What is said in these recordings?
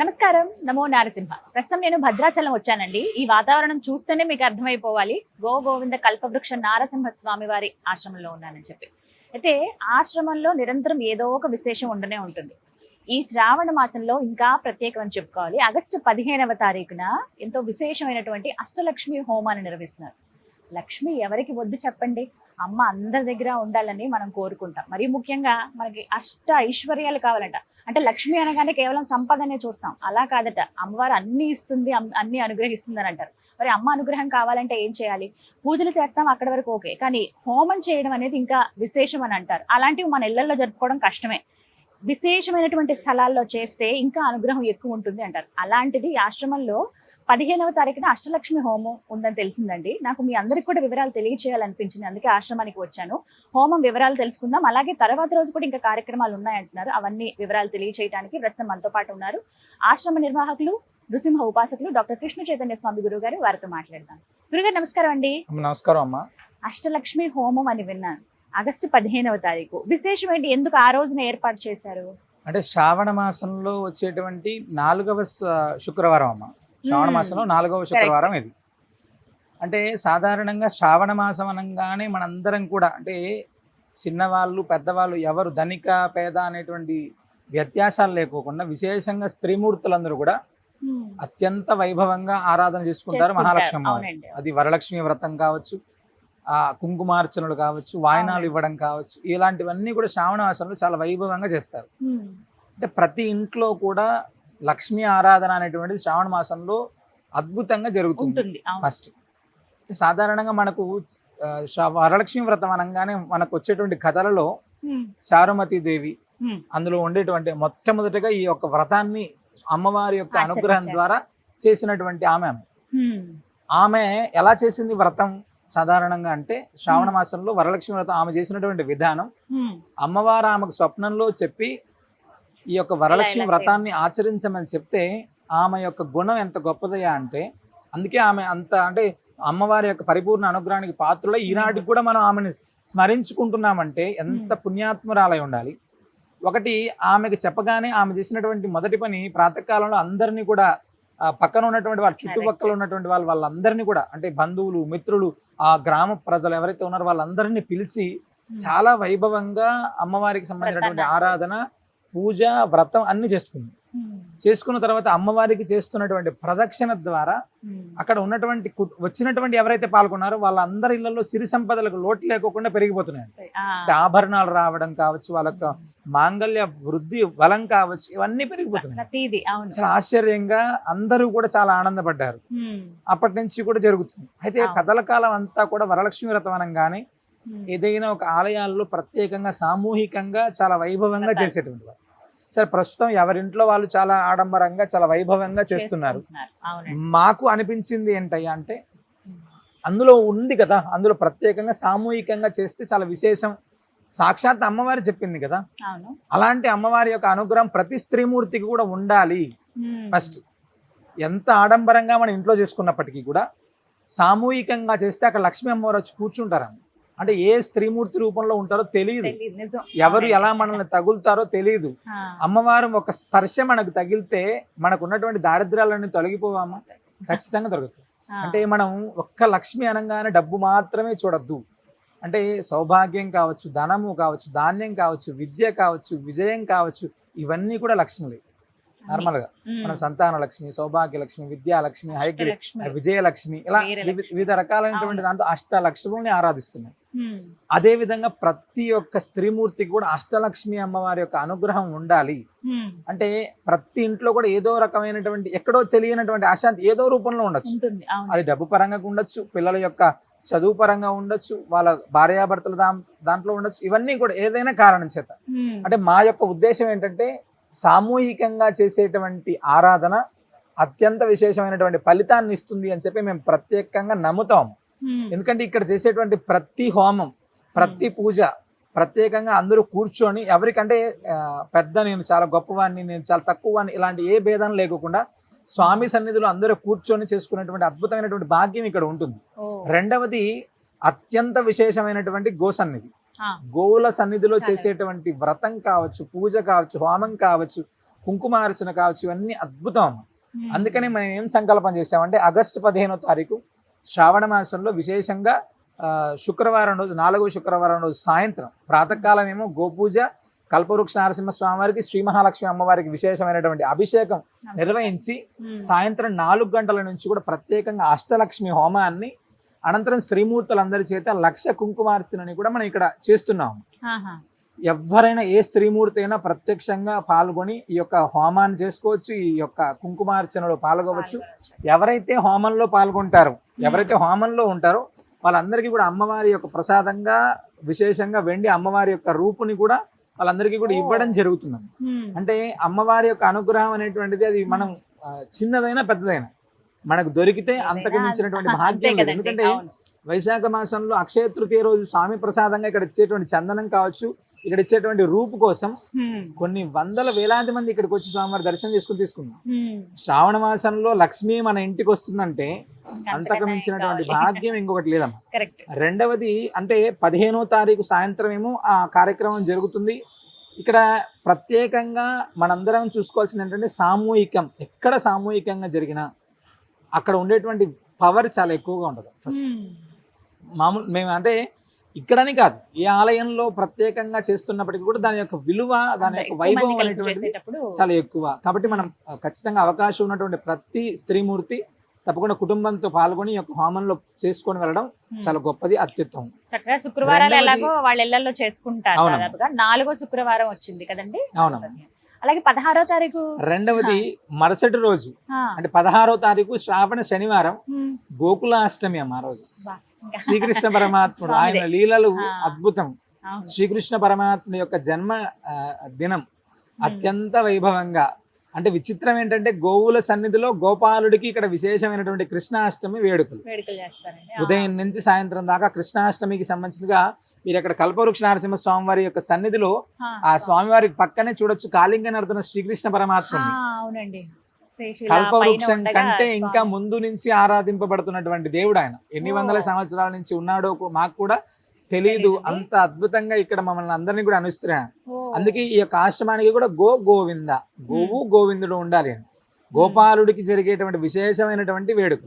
నమస్కారం. నమో నారసింహ. ప్రస్తుతం నేను భద్రాచలం వచ్చానండి. ఈ వాతావరణం చూస్తేనే మీకు అర్థమైపోవాలి. గో గోవింద కల్పవృక్ష నారసింహ స్వామి వారి ఆశ్రమంలో ఉన్నానని చెప్పి. అయితే ఆశ్రమంలో నిరంతరం ఏదో ఒక విశేషం ఉండనే ఉంటుంది. ఈ శ్రావణ మాసంలో ఇంకా ప్రత్యేకమని చెప్పుకోవాలి. ఆగస్టు పదిహేనవ తారీఖున ఎంతో విశేషమైనటువంటి అష్టలక్ష్మి హోమాన్ని నిర్వహిస్తున్నారు. లక్ష్మి ఎవరికి వద్దు చెప్పండి. అమ్మ అందరి దగ్గర ఉండాలని మనం కోరుకుంటాం. మరి ముఖ్యంగా మనకి అష్ట ఐశ్వర్యాలు కావాలంట. అంటే లక్ష్మి అనగానే కేవలం సంపదనే చూస్తాం. అలా కాదట. అమ్మవారు అన్ని ఇస్తుంది అన్ని అనుగ్రహిస్తుంది అని అంటారు. మరి అమ్మ అనుగ్రహం కావాలంటే ఏం చేయాలి? పూజలు చేస్తాం అక్కడి వరకు ఓకే. కానీ హోమం చేయడం అనేది ఇంకా విశేషం అని అంటారు. అలాంటివి మన ఇళ్ళలో జరుపుకోవడం కష్టమే. విశేషమైనటువంటి స్థలాల్లో చేస్తే ఇంకా అనుగ్రహం ఎక్కువ ఉంటుంది అంటారు. అలాంటిది ఆశ్రమంలో పదిహేనవ తారీఖున అష్టలక్ష్మి హోమం ఉందని తెలిసిందండి. నాకు మీ అందరికి కూడా వివరాలు తెలియచేయాలనిపించింది. అందుకే ఆశ్రమానికి వచ్చాను. హోమం వివరాలు తెలుసుకుందాం. అలాగే తర్వాత రోజు కూడా ఇంకా కార్యక్రమాలు ఉన్నాయంటున్నారు. అవన్నీ వివరాలు తెలియచేయడానికి ప్రస్తుతం మనతో పాటు ఉన్నారు. ఆశ్రమ నిర్వాహకులు నృసింహ ఉపాసకులు డాక్టర్ కృష్ణ చైతన్య స్వామి గురువు గారు వారితో మాట్లాడదాం. గురుగారు నమస్కారం అండి. నమస్కారం అమ్మా. అష్టలక్ష్మి హోమం అని విన్నాను. ఆగస్టు పదిహేనవ తారీఖు. విశేషం ఏంటి? ఎందుకు ఆ రోజున ఏర్పాటు చేశారు? అంటే శ్రావణ మాసంలో వచ్చేటువంటి నాలుగవ శుక్రవారం అమ్మ. శ్రావణ. మాసంలో నాలుగవ శుక్రవారం ఇది అంటే సాధారణంగా శ్రావణ మాసం అనగానే మనందరం కూడా అంటే చిన్నవాళ్ళు పెద్దవాళ్ళు ఎవరు ధనిక పేద అనేటువంటి వ్యత్యాసాలు లేకోకుండా విశేషంగా స్త్రీమూర్తులందరూ కూడా అత్యంత వైభవంగా ఆరాధన చేసుకుంటారు. మహాలక్ష్మి అది వరలక్ష్మి వ్రతం కావచ్చు ఆ కుంకుమార్చనలు కావచ్చు వాయనాలు. ఇవ్వడం కావచ్చు ఇలాంటివన్నీ కూడా శ్రావణ మాసంలో చాలా వైభవంగా చేస్తారు. అంటే ప్రతి ఇంట్లో కూడా లక్ష్మీ ఆరాధన అనేటువంటిది శ్రావణ మాసంలో అద్భుతంగా జరుగుతుంది ఫస్ట్ సాధారణంగా మనకు వరలక్ష్మి వ్రతం అనగానే మనకు వచ్చేటువంటి కథలలో. చారుమతి దేవి. అందులో ఉండేటువంటి మొట్టమొదటిగా ఈ యొక్క వ్రతాన్ని అమ్మవారి యొక్క అనుగ్రహం. ద్వారా చేసినటువంటి ఆమె ఆమె. ఎలా చేసింది వ్రతం సాధారణంగా అంటే శ్రావణ మాసంలో వరలక్ష్మి వ్రతం ఆమె చేసినటువంటి విధానం. అమ్మవారు ఆమెకు స్వప్నంలో చెప్పి ఈ యొక్క వరలక్ష్మి వ్రతాన్ని ఆచరించమని చెప్తే ఆమె యొక్క గుణం ఎంత గొప్పదయ్యా అంటే అందుకే ఆమె అంత అంటే అమ్మవారి యొక్క పరిపూర్ణ అనుగ్రహానికి పాత్రలో ఈనాటికి కూడా మనం ఆమెను స్మరించుకుంటున్నామంటే ఎంత. పుణ్యాత్మురాలై ఉండాలి ఒకటి ఆమెకు చెప్పగానే ఆమె చేసినటువంటి మొదటి పని ప్రాతకాలంలో అందరినీ కూడా పక్కన ఉన్నటువంటి వాళ్ళ చుట్టుపక్కల ఉన్నటువంటి వాళ్ళు వాళ్ళందరినీ కూడా అంటే బంధువులు మిత్రులు ఆ గ్రామ ప్రజలు ఎవరైతే ఉన్నారో వాళ్ళందరినీ పిలిచి. చాలా వైభవంగా అమ్మవారికి సంబంధించినటువంటి ఆరాధన పూజ వ్రతం అన్ని చేసుకుంది. చేసుకున్న తర్వాత అమ్మవారికి చేస్తున్నటువంటి ప్రదక్షిణ ద్వారా. అక్కడ ఉన్నటువంటి వచ్చినటువంటి ఎవరైతే పాల్గొన్నారో వాళ్ళందరి ఇళ్ళలో సిరి సంపదలకు లోటు లేకోకుండా పెరిగిపోతున్నాయి ఆభరణాలు రావడం కావచ్చు వాళ్ళ మాంగళ్య వృద్ధి బలం కావచ్చు ఇవన్నీ పెరిగిపోతున్నాయి చాలా ఆశ్చర్యంగా అందరూ కూడా చాలా ఆనందపడ్డారు. అప్పటి నుంచి కూడా జరుగుతుంది అయితే. కథల కాలం అంతా కూడా వరలక్ష్మి వ్రతం అనగానే. ఏదైనా ఒక ఆలయాల్లో ప్రత్యేకంగా సామూహికంగా చాలా. వైభవంగా చేసేటువంటి వారు సరే ప్రస్తుతం ఎవరింట్లో వాళ్ళు చాలా ఆడంబరంగా చాలా వైభవంగా చేస్తున్నారు. మాకు అనిపించింది ఏంటయ్యా అంటే అందులో ఉంది కదా అందులో ప్రత్యేకంగా సామూహికంగా చేస్తే చాలా విశేషం. సాక్షాత్ అమ్మవారి చెప్పింది కదా అలాంటి అమ్మవారి యొక్క అనుగ్రహం ప్రతి స్త్రీమూర్తికి కూడా ఉండాలి. ఫస్ట్ ఎంత ఆడంబరంగా మనం ఇంట్లో చేసుకున్నప్పటికీ కూడా సామూహికంగా చేస్తే అక్కడ లక్ష్మీ అమ్మవారు వచ్చి కూర్చుంటారని అంటే ఏ స్త్రీమూర్తి రూపంలో ఉంటారో తెలియదు. ఎవరు. ఎలా మనల్ని తగులుతారో తెలియదు. అమ్మవారు ఒక స్పర్శ మనకు తగిలితే మనకు ఉన్నటువంటి దారిద్ర్యాలన్నీ తొలగిపోవామా? ఖచ్చితంగా దొరుకుతుంది ఆ. అంటే మనం ఒక్క లక్ష్మి అనగానే డబ్బు మాత్రమే చూడొద్దు. అంటే సౌభాగ్యం కావచ్చు ధనము కావచ్చు ధాన్యం కావచ్చు విద్య కావచ్చు విజయం కావచ్చు ఇవన్నీ కూడా లక్ష్ములే. నార్మల్గా ఉమ్. మన సంతాన లక్ష్మి సౌభాగ్య లక్ష్మి విద్యాలక్ష్మి హైగ్రీ. విజయలక్ష్మి ఇలా వివిధ రకాలైనటువంటి దాంట్లో అష్ట లక్ష్ముల్ని ఆరాధిస్తున్నాం. అదే విధంగా ప్రతి ఒక్క స్త్రీమూర్తికి కూడా అష్టలక్ష్మి అమ్మవారి యొక్క అనుగ్రహం ఉండాలి. అంటే ప్రతి ఇంట్లో కూడా ఏదో రకమైనటువంటి ఎక్కడో తెలియనటువంటి అశాంతి ఏదో రూపంలో ఉండొచ్చు అది డబ్బు పరంగా ఉండొచ్చు పిల్లల యొక్క చదువు పరంగా ఉండొచ్చు వాళ్ళ భార్యాభర్తల దా దాంట్లో ఉండొచ్చు ఇవన్నీ కూడా ఏదైనా కారణం చేత. అంటే మా యొక్క ఉద్దేశం ఏంటంటే సామూహికంగా చేసేటువంటి ఆరాధన అత్యంత విశేషమైనటువంటి ఫలితాన్ని ఇస్తుంది అని చెప్పి మేము ప్రత్యేకంగా నమ్ముతాం. ఎందుకంటే ఇక్కడ చేసేటువంటి ప్రతి హోమం ప్రతి పూజ ప్రత్యేకంగా అందరూ కూర్చొని ఎవరికంటే పెద్ద నేను చాలా గొప్పవాడిని నేను చాలా తక్కువవాడిని ఇలాంటి ఏ భేదం లేకుండా స్వామి సన్నిధిలో అందరూ కూర్చొని చేసుకునేటువంటి అద్భుతమైనటువంటి భాగ్యం ఇక్కడ ఉంటుంది. రెండవది అత్యంత విశేషమైనటువంటి గో సన్నిధి ఆ. గోవుల సన్నిధిలో. చేసేటువంటి వ్రతం కావచ్చు పూజ కావచ్చు హోమం కావచ్చు కుంకుమార్చన కావచ్చు ఇవన్నీ అద్భుతం. అందుకని మనం ఏం సంకల్పం చేసామంటే ఆగస్టు పదిహేనో తారీఖు శ్రావణ మాసంలో విశేషంగా శుక్రవారం రోజు నాలుగవ శుక్రవారం రోజు సాయంత్రం ప్రాతకాలం ఏమో గోపూజ కల్పవృక్ష నరసింహ స్వామివారికి శ్రీ మహాలక్ష్మి అమ్మవారికి విశేషమైనటువంటి అభిషేకం నిర్వహించి. సాయంత్రం నాలుగు గంటల నుంచి కూడా ప్రత్యేకంగా అష్టలక్ష్మి హోమాన్ని అనంతరం స్త్రీమూర్తులందరి చేత లక్ష కుంకుమార్చనని కూడా మనం ఇక్కడ చేస్తున్నాం ఆహా. ఎవరైనా ఏ స్త్రీమూర్తి అయినా ప్రత్యక్షంగా పాల్గొని ఈ యొక్క హోమాన్ని చేసుకోవచ్చు ఈ యొక్క కుంకుమార్చనలో పాల్గొవచ్చు ఎవరైతే హోమంలో పాల్గొంటారో ఎవరైతే హోమంలో ఉంటారో వాళ్ళందరికీ కూడా అమ్మవారి యొక్క ప్రసాదంగా విశేషంగా వెండి అమ్మవారి యొక్క రూపుని కూడా వాళ్ళందరికీ కూడా. ఇవ్వడం జరుగుతుంది. అంటే అమ్మవారి యొక్క అనుగ్రహం అనేటువంటిది అది మనం చిన్నదైనా పెద్దదైనా మనకు దొరికితే అంతకు మించినటువంటి భాగ్యం లేదు ఎందుకంటే. వైశాఖ మాసంలో అక్షయ తృతీయ రోజు స్వామి ప్రసాదంగా ఇక్కడ ఇచ్చేటువంటి చందనం కావచ్చు ఇక్కడ ఇచ్చేటువంటి రూపు కోసం. కొన్ని వందల వేలాది మంది ఇక్కడికి వచ్చి స్వామివారి దర్శనం చేసుకుని తీసుకున్నాం. శ్రావణ మాసంలో లక్ష్మి మన ఇంటికి వస్తుందంటే అంతకు మించినటువంటి? భాగ్యం ఇంకొకటి లేదమ్మా రెండవది అంటే పదిహేనో తారీఖు సాయంత్రం ఏమో ఆ కార్యక్రమం జరుగుతుంది ఇక్కడ ప్రత్యేకంగా మనందరం చూసుకోవాల్సింది ఏంటంటే సామూహికం ఎక్కడ సామూహికంగా జరిగినా అక్కడ ఉండేటువంటి పవర్ చాలా ఎక్కువగా ఉంటుంది ఫస్ట్ ఉమ్. మామూలు మేము అంటే ఇక్కడని కాదు ఏ ఆలయంలో ప్రత్యేకంగా చేస్తున్నప్పటికీ కూడా దాని యొక్క విలువ దాని యొక్క వైభవం అనేటువంటిది చాలా ఎక్కువ. కాబట్టి మనం ఖచ్చితంగా అవకాశం ఉన్నటువంటి ప్రతి స్త్రీమూర్తి తప్పకుండా కుటుంబంతో పాల్గొని యొక్క హోమంలో చేసుకొని వెళ్ళడం ఉమ్. చాలా గొప్పది అత్యుత్తమం. చక్కగా శుక్రవారాలు ఎలాగో వాళ్ళ ఇళ్ళలో చేసుకుంటారు నాలుగో శుక్రవారం వచ్చింది కదండి? అవునమ్మా అలాగే పదహారో తారీఖు. రెండవది మరుసటి రోజు. అంటే పదహారో తారీఖు శ్రావణ శనివారం గోకులాష్టమి అమ్మ రోజు. శ్రీకృష్ణ పరమాత్ముడు. ఆయన లీలలు. అద్భుతం. శ్రీకృష్ణ పరమాత్ముడి యొక్క జన్మ దినం అత్యంత వైభవంగా. అంటే విచిత్రం ఏంటంటే గోవుల సన్నిధిలో గోపాలుడికి ఇక్కడ విశేషమైనటువంటి కృష్ణాష్టమి వేడుకలు. ఉదయం నుంచి సాయంత్రం దాకా కృష్ణాష్టమికి సంబంధించినగా మీరు ఇక్కడ కల్పవృక్ష నరసింహ స్వామివారి యొక్క సన్నిధిలో ఆ, స్వామివారికి పక్కనే చూడొచ్చు. కాళింగ నర్తన శ్రీకృష్ణ పరమాత్మ అవునండి. కల్పవృక్షం కంటే ఇంకా స్వామి. ముందు నుంచి ఆరాధింపబడుతున్నటువంటి దేవుడు ఆయన ఎన్ని. వందల సంవత్సరాల నుంచి ఉన్నాడో మాకు కూడా తెలియదు. అంత అద్భుతంగా ఇక్కడ మమ్మల్ని అందరినీ కూడా అనుస్తున్నాడు ఓ, అందుకే ఈ యొక్క ఆశ్రమానికి కూడా గో గోవింద. గోవు గోవిందుడు ఉండాలి అని. గోపాలుడికి జరిగేటువంటి విశేషమైనటువంటి వేడుక.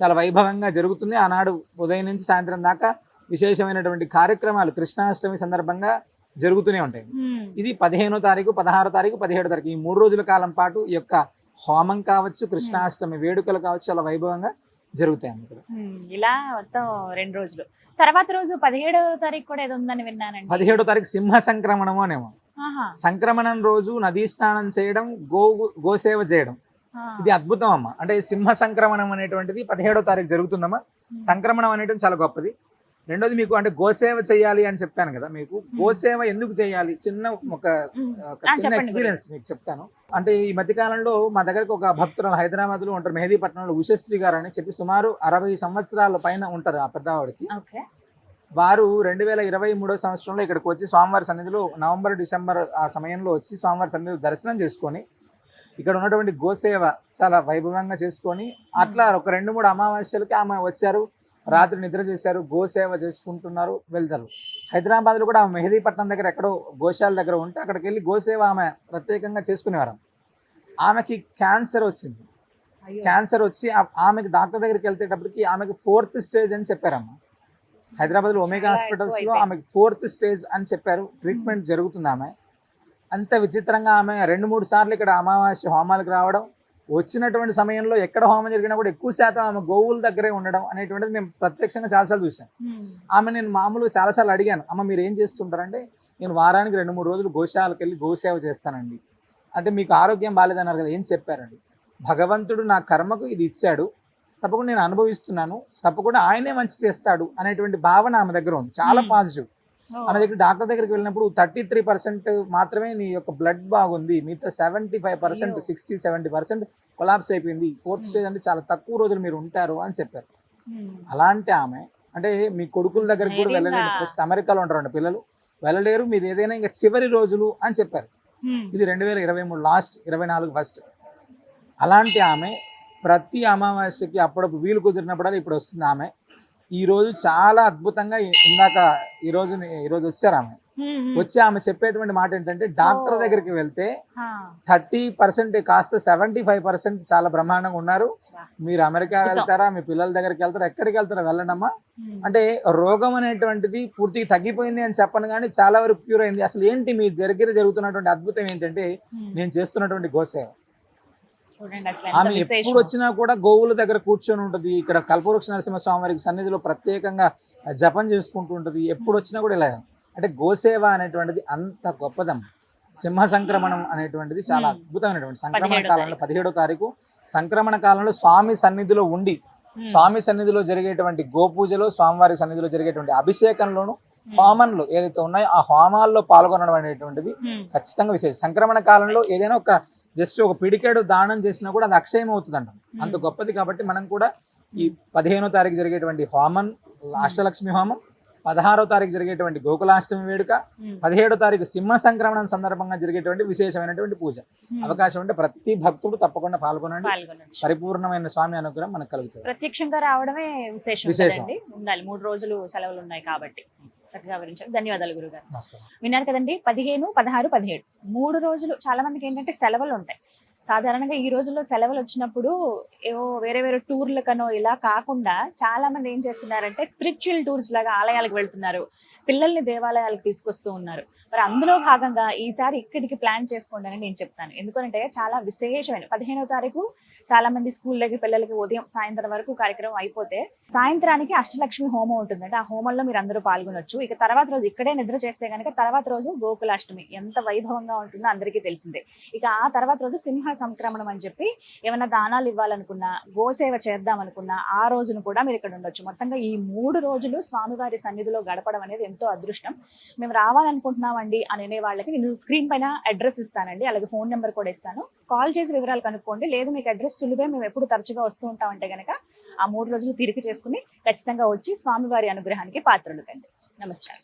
చాలా వైభవంగా జరుగుతుంది. ఆనాడు ఉదయం నుంచి సాయంత్రం దాకా విశేషమైనటువంటి కార్యక్రమాలు కృష్ణాష్టమి సందర్భంగా జరుగుతూనే ఉంటాయి. ఇది పదిహేనో తారీఖు పదహారో తారీఖు పదిహేడో తారీఖు. ఈ మూడు రోజుల కాలం పాటు ఈ యొక్క హోమం కావచ్చు కృష్ణాష్టమి వేడుకలు కావచ్చు చాలా వైభవంగా జరుగుతాయి అన్నమాట. ఇలా మొత్తం రెండు రోజులు. తర్వాత రోజు పదిహేడవ తారీఖు కూడా ఏదో ఉందని విన్నానండి. పదిహేడో తారీఖు సింహ సంక్రమణము అనేమో. సంక్రమణం రోజు నదీ స్నానం చేయడం గో గోసేవ చేయడం. ఇది అద్భుతం అమ్మ. అంటే సింహ సంక్రమణం అనేటువంటిది పదిహేడో తారీఖు జరుగుతుందమ్మా. సంక్రమణం అనేటువంటి చాలా గొప్పది. రెండోది మీకు అంటే గోసేవ చేయాలి అని చెప్పాను కదా మీకు. గోసేవ ఎందుకు చేయాలి? చిన్న ఒక చిన్న ఎక్స్పీరియన్స్ మీకు చెప్తాను. అంటే ఈ మధ్య కాలంలో మా దగ్గరకు ఒక భక్తురాలు హైదరాబాద్లో ఉంటారు మెహదీపట్నంలో ఉషశ్రీ గారు అని చెప్పి సుమారు అరవై సంవత్సరాల పైన ఉంటారు ఆ పెద్దవాడికి వారు రెండు వేల ఇరవై మూడో సంవత్సరంలో ఇక్కడికి వచ్చి స్వామివారి సన్నిధిలో నవంబర్ డిసెంబర్ ఆ సమయంలో వచ్చి స్వామివారి సన్నిధిలో దర్శనం చేసుకొని ఇక్కడ ఉన్నటువంటి గోసేవ చాలా వైభవంగా చేసుకొని అట్లా ఒక రెండు మూడు అమావాస్యలకి ఆమె వచ్చారు. రాత్రి నిద్ర చేశారు గోసేవ చేసుకుంటున్నారు వెళ్తారు. హైదరాబాద్లో కూడా ఆమె మెహదీపట్నం దగ్గర ఎక్కడో గోశాల దగ్గర ఉంటే అక్కడికి వెళ్ళి గోసేవ ఆమె ప్రత్యేకంగా చేసుకునేవారు. ఆమెకి క్యాన్సర్ వచ్చింది. క్యాన్సర్ వచ్చి ఆమెకి డాక్టర్ దగ్గరికి వెళ్తేటప్పటికి ఆమెకి ఫోర్త్ స్టేజ్ అని చెప్పారమ్మా. హైదరాబాద్లో ఒమేగా చాలా హాస్పిటల్స్ ఎక్కువ లో ఆమెకి ఫోర్త్ స్టేజ్ అని చెప్పారు. ట్రీట్మెంట్ జరుగుతుంది ఆమె. అంత విచిత్రంగా ఆమె రెండు మూడు సార్లు ఇక్కడ అమావాస్య హోమాలకు రావడం వచ్చినటువంటి సమయంలో ఎక్కడ హోమం జరిగినా కూడా ఎక్కువ శాతం ఆమె గోవుల దగ్గరే ఉండడం అనేటువంటిది మేము ప్రత్యక్షంగా చాలాసార్లు చూసాం ఉమ్, ఆమె నేను మామూలుగా చాలాసార్లు అడిగాను అమ్మ మీరు ఏం చేస్తుంటారంటే నేను వారానికి రెండు మూడు రోజులు గోశాలకు వెళ్ళి గోసేవ చేస్తానండి. అంటే మీకు ఆరోగ్యం బాగాలేదన్నారు కదా ఏం చెప్పారండి? భగవంతుడు నా కర్మకు ఇది ఇచ్చాడు. తప్పకుండా నేను అనుభవిస్తున్నాను. తప్పకుండా ఆయనే మంచి చేస్తాడు అనేటువంటి భావన ఆమె దగ్గర ఉంది. చాలా Hmm. పాజిటివ్ ఓ, ఆమె దగ్గర డాక్టర్ దగ్గరికి వెళ్ళినప్పుడు థర్టీ త్రీ పర్సెంట్ మాత్రమే నీ యొక్క బ్లడ్ బాగుంది. మిగతా seventy five percent. Sixty seventy percent collapse అయిపోయింది. Fourth Hmm. స్టేజ్ అంటే చాలా తక్కువ రోజులు మీరు ఉంటారు అని చెప్పారు. ఉమ్, అలాంటి ఆమె అంటే మీ కొడుకుల దగ్గరికి కూడా. వెళ్ళలేరు ప్రస్తుతం అమెరికాలో ఉంటారండి పిల్లలు. వెళ్ళలేరు. మీది ఏదైనా ఇంకా చివరి రోజులు అని చెప్పారు. ఉమ్, ఇది రెండు వేల ఇరవై మూడు లాస్ట్ ఇరవై నాలుగు ఫస్ట్. అలాంటి ఆమె ప్రతి అమావాస్యకి అప్పుడప్పుడు వీలు కుదిరినప్పుడు ఇప్పుడు వస్తుంది ఆమె. ఈ రోజు చాలా అద్భుతంగా ఇందాక ఈ రోజు ఈ రోజు వచ్చారు ఆమె. వచ్చి ఆమె చెప్పేటువంటి మాట ఏంటంటే డాక్టర్. దగ్గరికి వెళ్తే థర్టీ పర్సెంట్ కాస్త సెవెంటీ ఫైవ్ పర్సెంట్ చాలా బ్రహ్మాండంగా ఉన్నారు. మీరు అమెరికా. వెళ్తారా మీ పిల్లల దగ్గరికి వెళ్తారా ఎక్కడికి వెళ్తారా వెళ్ళండమ్మా. అంటే రోగం అనేటువంటిది పూర్తిగా తగ్గిపోయింది అని చెప్పను కానీ చాలా వరకు క్యూర్ అయింది అసలు ఏంటి మీ దగ్గర జరుగుతున్నటువంటి అద్భుతం ఏంటంటే. నేను చేస్తున్నటువంటి గోసేవ ఆమె. ఎప్పుడు వచ్చినా కూడా గోవుల దగ్గర కూర్చొని ఉంటుంది ఇక్కడ కల్పవృక్ష నరసింహ స్వామి వారికి సన్నిధిలో ప్రత్యేకంగా జపం చేసుకుంటూ ఉంటుంది ఎప్పుడు వచ్చినా కూడా ఇలా అంటే గోసేవ అనేటువంటిది అంత గొప్పదమ్మ సింహ సంక్రమణం అనేటువంటిది చాలా. అద్భుతమైనటువంటి సంక్రమణ కాలంలో పదిహేడో తారీఖు సంక్రమణ కాలంలో స్వామి సన్నిధిలో ఉండి. స్వామి సన్నిధిలో జరిగేటువంటి గోపూజలో స్వామివారి సన్నిధిలో జరిగేటువంటి అభిషేకంలోను హ్మ్. హోమంలో ఏదైతే ఉన్నాయో ఆ హోమాల్లో పాల్గొనడం అనేటువంటిది. ఖచ్చితంగా విశేషం సంక్రమణ కాలంలో ఏదైనా ఒక జస్ట్ ఒక పిడికేడు దానం చేసినా కూడా అది అక్షయం అవుతుందంట అంత. గొప్పది కాబట్టి మనం కూడా ఈ పదిహేనో తారీఖు జరిగేటువంటి హోమం అష్టలక్ష్మి హోమం పదహారో తారీఖు జరిగేటువంటి గోకులాష్టమి వేడుక. పదిహేడో తారీఖు సింహ సంక్రమణం సందర్భంగా జరిగేటువంటి విశేషమైనటువంటి పూజ. అవకాశం ఉంటే ప్రతి భక్తుడు తప్పకుండా పాల్గొనండి. పరిపూర్ణమైన స్వామి అనుగ్రహం మనకు కలుగుతుంది. ప్రత్యక్షంగా రావడమే విశేషం విశేషం. ఉండాలి. మూడు రోజులు సెలవులు ఉన్నాయి కాబట్టి. చక్కగా వివరించారు. ధన్యవాదాలు గురుగారు. విన్నారు కదండి పదిహేను పదహారు పదిహేడు. మూడు రోజులు చాలా మందికి ఏంటంటే సెలవులు ఉంటాయి. సాధారణంగా ఈ రోజుల్లో సెలవులు వచ్చినప్పుడు ఏవో వేరే వేరే టూర్లకనో ఇలా కాకుండా చాలా మంది ఏం చేస్తున్నారంటే స్పిరిచువల్ టూర్స్ లాగా ఆలయాలకు వెళ్తున్నారు. పిల్లల్ని దేవాలయాలకు తీసుకొస్తూ ఉన్నారు. మరి అందులో భాగంగా ఈసారి ఇక్కడికి ప్లాన్ చేసుకోండి అని నేను చెప్తాను. ఎందుకంటే చాలా విశేషమైన పదిహేనవ తారీఖు చాలా మంది స్కూళ్ళకి పిల్లలకి ఉదయం సాయంత్రం వరకు కార్యక్రమం అయిపోతే సాయంత్రానికి అష్టలక్ష్మి హోమం ఉంటుందంటే ఆ హోమంలో మీరు అందరూ పాల్గొనొచ్చు. ఇక తర్వాత రోజు ఇక్కడే నిద్ర చేస్తే కనుక తర్వాత రోజు గోకులాష్టమి ఎంత వైభవంగా ఉంటుందో అందరికీ తెలిసిందే. ఇక ఆ తర్వాత రోజు సింహ సంక్రమణం అని చెప్పి ఏమైనా దానాలు ఇవ్వాలనుకున్నా గోసేవ చేద్దాం అనుకున్నా ఆ రోజును కూడా మీరు ఇక్కడ ఉండొచ్చు. మొత్తంగా ఈ మూడు రోజులు స్వామివారి సన్నిధిలో గడపడం అనేది ఎంతో అదృష్టం. మేము రావాలనుకుంటున్నామండి అని అనే వాళ్ళకి నేను స్క్రీన్ పైన అడ్రస్ ఇస్తానండి. అలాగే ఫోన్ నెంబర్ కూడా ఇస్తాను. కాల్ చేసి వివరాలు కనుక్కోండి. లేదు మీకు అడ్రస్ సులువే మేము ఎప్పుడు తరచుగా వస్తూ ఉంటామంటే కనుక ఆ మూడు రోజులు తిరిగి చేసుకుని ఖచ్చితంగా వచ్చి స్వామివారి అనుగ్రహానికి పాత్రలు కండి. నమస్కారం.